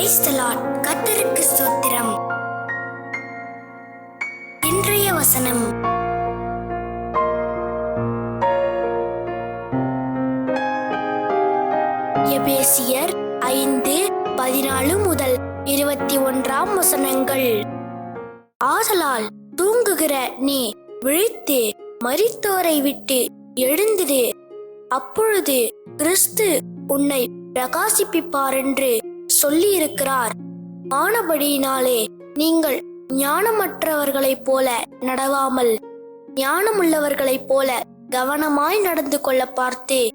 Praise the ஸ்தோத்திரம். இன்றைய வசனம். எபேசியர் ஐந்து பதினாலு முதல் இருபத்தி ஒன்றாம் வசனங்கள். ஆதலால் தூங்குகிற நீ விழித்து மறித்தோரை விட்டு எழுந்திரு. அப்பொழுது கிறிஸ்து உன்னை பிரகாசிப்பிப்பார் என்று சொல்லியிருக்கிறார். ஆனபடியினாலே நீங்கள் ஞானமற்றவர்களைப் போல நடவாமல் ஞானமுள்ளவர்களைப் போல கவனமாய் நடந்து கொள்ள பார்த்து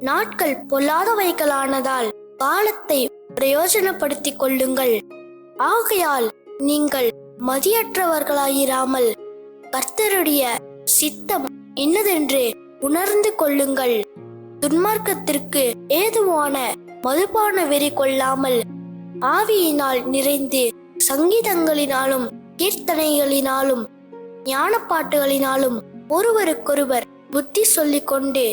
நாட்கள் பொல்லாதவைகளானதால் காலத்தை பிரயோஜனப்படுத்திக் கொள்ளுங்கள். ஆகையால் நீங்கள் மதியற்றவர்களாயிராமல் கர்த்தருடைய சித்தம் என்னதென்று உணர்ந்து கொள்ளுங்கள். துன்மார்க்கத்திற்கு ஏதுவான மதுபான வெறி கொள்ளாமல் ஆவியினால் நிறைந்து சங்கீதங்களினாலும் கீர்த்தனைகளினாலும் ஞானப்பாட்டுகளினாலும் ஒருவருக்கொருவர் புத்தி சொல்லிக் கொண்டு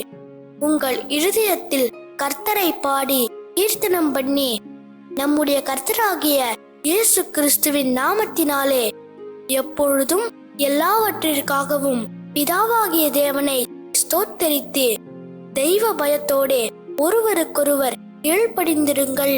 உங்கள் இருதயத்தில் கர்த்தரை பாடி கீர்த்தனம் பண்ணி நம்முடைய கர்த்தராகிய இயேசு கிறிஸ்துவின் நாமத்தினாலே எப்பொழுதும் எல்லாவற்றிற்காகவும் பிதாவாகிய தேவனை ஸ்தோத்தரித்து தெய்வ பயத்தோடே ஒருவருக்கொருவர் கீழ்ப்படிந்திருங்கள்